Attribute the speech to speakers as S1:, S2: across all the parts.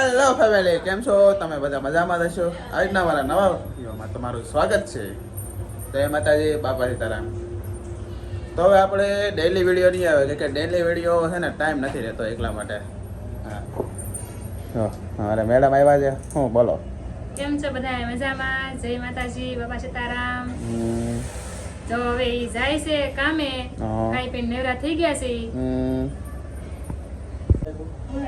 S1: Hello family કેમ છો? તમે બધા મજામાં રહેશો? આજના મારા નવા વિડીયોમાં તમારું સ્વાગત છે. જય માતાજી બાપા સીતારામ. તો હવે આપણે ડેલી વીડિયો નહીં આવે કે ડેલી વીડિયો છે ને ટાઈમ નથી રહેતો એકલા માટે. હા. અરે મેડમ આવ્યા છે. હું બોલો.
S2: કેમ છો બધા મજામાં? જય માતાજી બાપા સીતારામ.
S1: તો
S2: જો હવે ઈ જાય છે કામે. ખાઈ પીને નેવરા થઈ ગયા છે.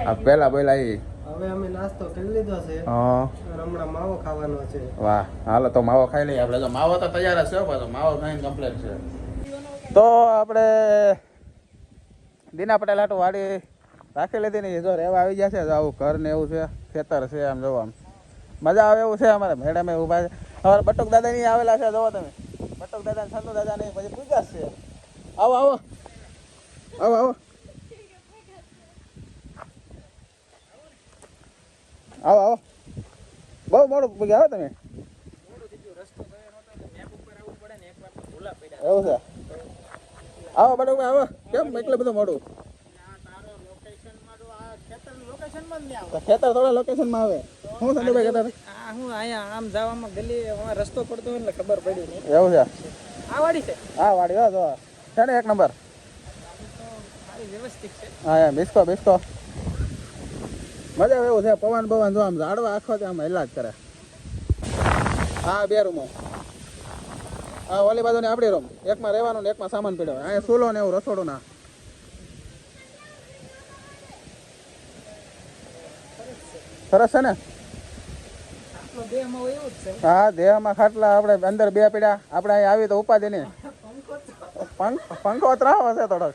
S1: આ પેલા બોલા ઈ.
S3: હવે અમે નાસ્તો કરી લીધો છે.
S1: હા.
S3: હમણાં માવો ખાવાનો છે.
S1: વાહ હાલો તો માવો ખાઈ લઈએ. આપણે તો માવો તો તૈયાર છે પાછો. માવો ખાઈને કમ્પ્લીટ છે. તો આપણે દીના પટેલ આટું વાડી રાખી લીધી ને એ જો રહેવા આવી ગયા છે. જો આવું ઘર ને એવું છે ખેતર છે આમ જોવા આમ. મજા આવે એવું છે અમારે. મેડમે ઊભા છે. અમારે બટુક દાદા ની આવેલા છે જોવો તમે. બટુક દાદા ને સંતુ દાદા ની પછી પૂજા છે. આવો આવો. આવો આવો. આવો આવો. બહુ મોડું પૂગ્યા આવો તમે. એવું છે. આવો બટુક આવો. કેમ એટલે બધું મોડું? ખેતર થોડા લોકેશનમાં આવે. હું સંજયભાઈ કહેતા હતા?
S3: આ હું અહીંયા આમ જવામાં ગલી રસ્તો પડતો હોય એટલે ખબર પડી નહીં
S1: એવું છે.
S3: આ વાડી છે?
S1: આ વાડી હો જો છે ને એક નંબર?
S3: વ્યવસ્થિત છે.
S1: હા બિસ્કો બિસ્કો મજા આવે એવું છે. પવન પવન જો આમ ઝાડવા આખો આમ હેલા જ કરે. હા બે રૂમો. હા ઓલી બાજુ આપણી રૂમ. એકમાં રહેવાનું ને એકમાં સામાન પીડ્યો અહીંયા સૂલો ને એવું રસોડું ના. સરસ છે ને? હા દેહમાં ખાટલા આપણે અંદર બે પીડા આપણે અહીં આવી તો ઉપાધિ નહીં. પંખો ત્રાવો છે થોડોક.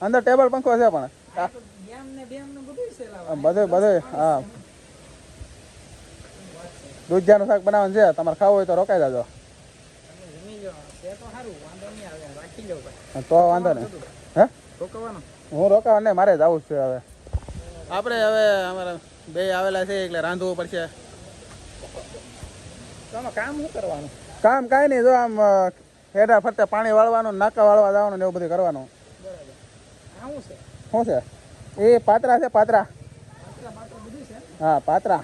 S1: અંદર ટેબલ પંખો છે પણ.
S3: ને ને બધું
S1: બધું બધું હા. દૂધિયાનું શાક બનાવવાનું છે તમારે ખાવું હોય તો રોકાઈ જાજો.
S3: છે તો વાંધો નહીં. આવે રાખી લો ભાઈ
S1: તો વાંધો નહીં હે
S3: રોકાવાનું
S1: હું રોકાવા નહીં મારે જવું જ છે હવે. આપણે હવે અમારા બે આવેલા છે એટલે રાંધવું પડશે.
S3: કામ શું કરવાનું?
S1: કામ કાંઈ નહીં જો આમ હેડા હેઠા ફરતે પાણી વાળવાનું નાકા વાળવા જવાનું ને એવું બધું કરવાનું.
S3: છે?
S1: શું છે? એ પાત્રા છે પાત્રા. હા પાત્રા.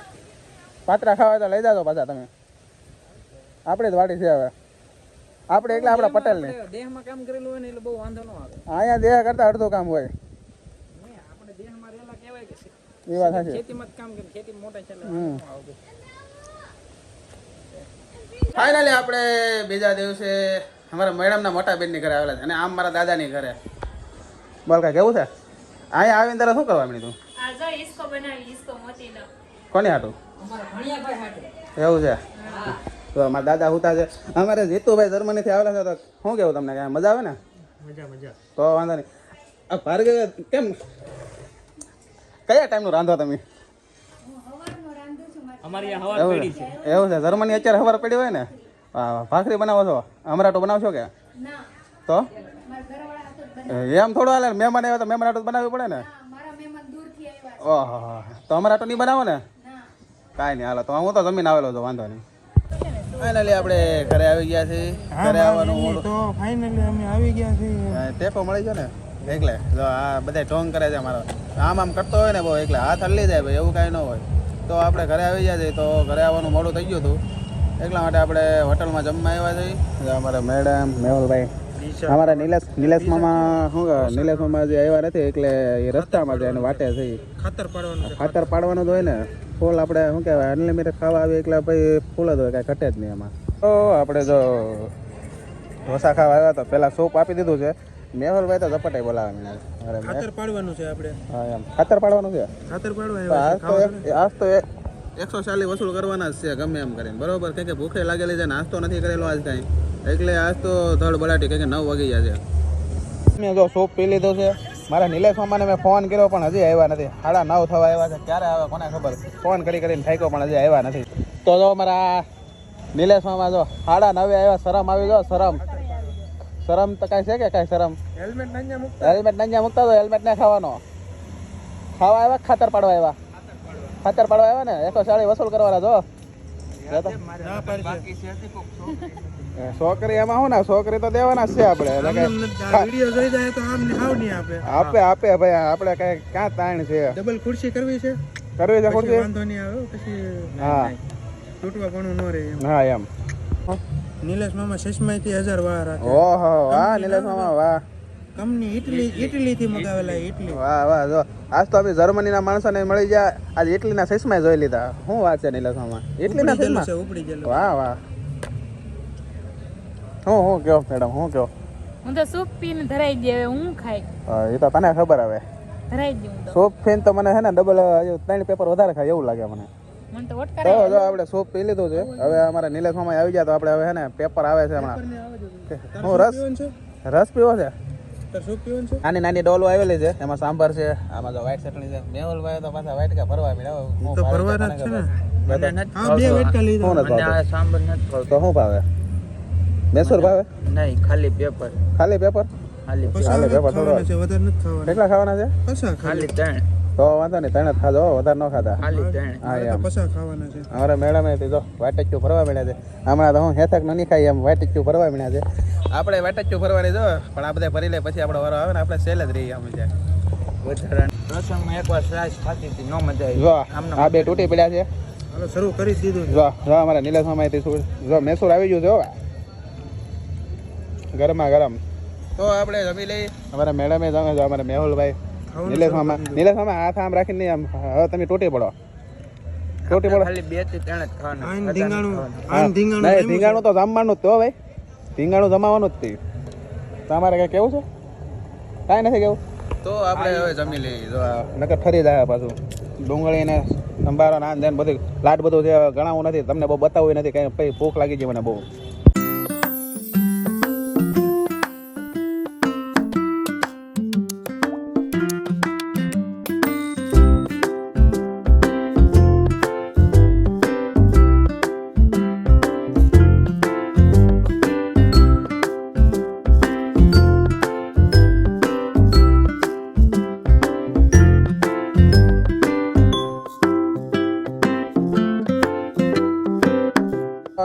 S1: પાત્રા ખાવા તો લઈ જાજો પાછા તમે. આપણે જ વાડી છે હવે. આપણે એકલા આપણા પટેલની.
S3: આપણે દેહમાં કામ કરેલું હોય ને એટલે બહુ વાંધો ન આવે.
S1: અહીંયા દેહ કરતા અડધું કામ હોય.
S3: આપણે દેહમાં રહેલા કહેવાય કે
S1: એ વાત સાચી.
S3: ખેતીમાં કામ કરે ખેતી મોટા છે એટલે
S1: હમ.
S3: વાંધો ન આવે.
S1: ફાઇનલી આપણે બીજા દિવસે અમારા મેડમના મોટા બેનની ઘરે આવેલા છે. અને આમ મારા દાદાની ઘરે. બોલ કાંઈ કેવું છે? અહીંયા આવીને તારે શું કરવા તું?
S2: આ જો ઈસકો બનાવી ઈસકો મોતીનો
S1: કોની હાટું?
S3: અમારા
S1: એવું છે? તો મારા દાદા હુતા છે. અમારે જીતુભાઈ જર્મનીથી આવેલા છે તો શું કેવું તમને કાંઈ? મજા આવે ને?
S3: મજા મજા.
S1: તો વાંધો નહીં. આ ભાર્ગવ કેમ? કયા ટાઈમનું રાંધો તમે?
S3: અમારી
S1: એવું છે. એવું છે. જર્મની અત્યારે ખબર પડી હોય ને? ભાખરી બનાવો છો? અમરાટો બનાવશો કે? તો
S2: મારા ઘરવાળા હાથો જ
S1: એમ થોડો હાલે મહેમાન આવ્યા તો મહેમાન આટો બનાવવી પડે ને?
S2: બના- મારા મહેમાન
S1: ઓહો તો અમરાટો નહીં બનાવો ને? કાંઈ નહીં હાલો તો હું તો જમીન આવેલો છું વાંધો નહીં. ફાઇનલી આપણે ઘરે આવી ગયા છીએ. ઘરે આવવાનું
S3: તો ફાઇનલી અમે આવી ગયા છીએ.
S1: ટેપો મળી ગયો ને? એકલે. જો આ બધા ટોંગ કરે છે મારો આમ આમ કરતો હોય ને બહુ એકલે. હાથ હલ્લી જાય ભાઈ એવું કાંઈ ન હોય. તો આપણે ઘરે આવી ગયા છીએ તો ઘરે આવવાનું મોડું થઈ ગયું હતું. એટલા માટે આપણે હોટલમાં જમવા આવ્યા છીએ. જો અમારા મેડમ મેહુલભાઈ. અમારા નિલેશ નિલેશ મામા શું નિલેશ મામા જે આવ્યા નથી એટલે એ રસ્તામાં જાય વાટે છે
S3: ખાતર પાડવાનું
S1: ખાતર. પાડવાનું જ હોય ને ફૂલ આપણે શું કહેવાય અનલિમિટેડ ખાવા આવે એટલે ભાઈ ફૂલ જ હોય કાંઈ ઘટે જ નહીં એમાં. તો આપણે જો ઢોસા ખાવા આવ્યા તો પહેલાં સૂપ આપી દીધું છે. મેહુલભાઈ તો ઝપટાઈ બોલાવે અરે
S3: ખાતર પાડવાનું છે આપણે.
S1: હા એમ. ખાતર પાડવાનું છે?
S3: ખાતર
S1: પાડવાનું આજ તો આજ તો એકસો ચાલીસ વસૂલ કરવાના જ છે ગમે એમ કરીને. બરોબર? કે ભૂખે લાગેલી છે નાસ્તો નથી કરેલો આજ કાંઈ. એટલે આજ તો ધડ બળાટી કે નવ વાગી ગયા છે. મેં જો શોપ પી લીધો છે. મારા નિલેશ મામાને મેં ફોન કર્યો પણ હજી આવ્યા નથી. સાડા નવ થવા આવ્યા છે. ક્યારે આવે કોને ખબર? ફોન કરી કરીને થાક્યો પણ હજી આવ્યા નથી. તો જો મારા નિલેશ મામા જો સાડા નવે આવ્યા શરમ આવી ગયો શરમ. શરમ તો કાંઈ છે કે કાંઈ શરમ?
S3: હેલ્મેટ
S1: નંજા મૂકતા? તો હેલ્મેટ ના ખાવાનો. ખાવા આવ્યા ખાતર પાડવા આવ્યા? ખાતર પાડવા આવ્યા ને? એકસો સાડી વસૂલ કરવાના જો. છોકરી એમાં શું ના છોકરી તો દેવાના જ છે આપણે. એટલે કે
S3: વીડિયો જોઈ જાય તો આમ હાવ નહીં આપે.
S1: આપે આપે ભાઈ આપણે કઈ ક્યાં તાણ છે.
S3: ડબલ ખુરશી કરવી છે?
S1: કરવી છે ખુરશી?
S3: વાંધો નહીં આવે પછી
S1: હા.
S3: તૂટવા પણ ન રહે એમ.
S1: હા એમ.
S3: નિલેશ મામા સસમાઈ થી હજાર વાર રાખે.
S1: ઓહો વાહ નિલેશ મામા વાહ.
S3: કંપની ઇટલી ઇટલી થી મગાવેલા ઇટલી
S1: વાહ વાહ જો. આજ તો અમે જર્મનીના માણસોને મળી ગયા. આજ ઇટલીના ચશ્મા જોઈ લીધા. શું વાત છે નિલેશ મામા ઇટલીના
S3: ઉપડી ગયેલું
S1: ચશ્મા
S3: છે ઉપડી ગયેલું
S1: વાહ વાહ. હું હું કયો મેડમ હું કયો?
S2: હું તો સૂપ પીને ધરાઈ દે હું ખાઈ?
S1: એ તો તને ખબર હવે.
S2: ધરાઈ દઉં હું તો.
S1: સોપ ફેન તો મને હે ને ડબલ ત્રણ પેપર વધારે ખાય એવું લાગે મને.
S2: મને તો
S1: તો જો આપણે સોપ પી લીધું છે. હવે અમારા નિલેશ આવી ગયા તો આપણે હવે હે ને પેપર આવે છે હમણાં. હું રસ? રસ પીવો છે? નાની નાની ડોલો આવેલી છે. એમાં સાંભાર છે આમાં તો વ્હાઈટ ચટણી છે. મેહુલભાઈ તો પાછા વ્હાઈટ કા ભરવા મળ્યા હું
S3: તો
S1: ભરવા
S3: જ છે ને. હા બે વેટકા લીધા.
S1: શું નથી
S4: નથી ખાવતો
S1: તો શું ભાવે? મેસૂર ભાવે?
S4: નહીં ખાલી પેપર
S1: ખાલી પેપર
S4: ખાલી
S3: પૈસા
S1: હાલે,
S3: નથી
S1: પેપર થોડો.
S3: ખાવાના છે વધારે નથી ખાવાના.
S1: કેટલા ખાવાના છે?
S3: પૈસા
S4: ખાલી. ત્રણ.
S1: તો વાંધો નહીં ત્રણ જ ખાજો હો, વધારે ન ખાતા.
S4: ખાલી ત્રણ.
S1: હા
S3: તો
S1: એમ.
S3: પૈસા ખાવાના છે.
S1: અમારા મેડમ એ જો વાટચ્યું ફરવા મળ્યા છે. હમણાં તો હું હેથક નહીં ખાઈ એમ વાટચ્યું ફરવા મળ્યા છે. આપણે વાટચ્યું ફરવાની જો પણ આ બધા ફરી લે પછી આપણો વારો આવે ને આપણે સેલ જ રહીએ અમે ત્યાં.
S4: વધારાનું એકવાર સ્લાઇસ ખાતી હતી નો મજા આવી.
S1: જો
S4: આમને
S1: આ બે તૂટી પડ્યા છે.
S3: હાલો શરૂ કરી દીધું.
S1: જો જો અમારા નીલેશ મામા જો મેસૂર આવી ગયું છે ગરમા ગરમ. તો આપણે જમી લઈએ. અમારા મેડમે જમે જો અમારા મેહુલભાઈ.
S3: ખાવાનું
S1: નીલેશ
S3: શરૂ
S1: મામા
S3: કરી દીધું.
S1: નીલેશ મામા હાથ આમ રાખીને આમ હવે તમે તૂટી પડો. તૂટી પડો.
S4: ખાલી બેથી ત્રણ જ ખાવાના.
S3: ધીંગાણું
S1: તો જમવાનું જ તો ભાઈ. ધીંગાણું જમાવાનું જ તે. તમારે કઈ કેવું છે? કાંઈ નથી કેવું. તો આપણે હવે જમી લઈએ જો નકર ફરી જાય પાછું. ડુંગળીને સંભારો નાન ધ્યાન બધું લાટ બધું છે ગણાવું નથી તમને બહુ બતાવવું નથી કઈ ભૂખ લાગી ગઈ મને બહુ.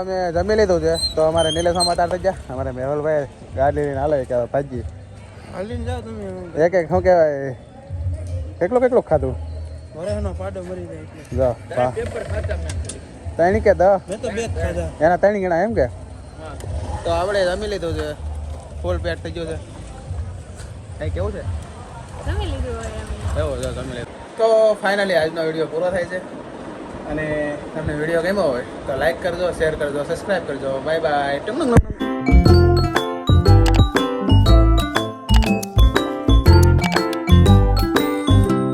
S1: અમે જમી લીધું છે. તો અમારે નીલેશમાં તાર થઈ ગયા. અમારે મેહુલભાઈ ગાડી લઈને હાલે કે ભાજી
S3: હાલીને જાઓ તમે.
S1: એક એક શું કહેવાય? કેટલું કેટલું ખાધું?
S3: વરાહનો પાડો મરી જાય એટલે.
S1: જો
S4: ત્રણ પેપર ખાતા
S1: ત્રણ કે દસ
S3: મેં તો બે ખાધા.
S1: એના ત્રણ ગણા એમ કે? તો આપણે જમી લીધું છે. ફૂલ પેટ થઈ ગયો છે. કઈ કેવું છે?
S2: જમી લીધું હોય અમે
S1: એવું જો જમી લીધું. તો ફાઇનલી આજનો વીડિયો પૂરો થાય છે. અને તમને વીડિયો ગમ્યો હોય તો લાઈક કરજો શેર કરજો સબસ્ક્રાઈબ કરજો. Bye bye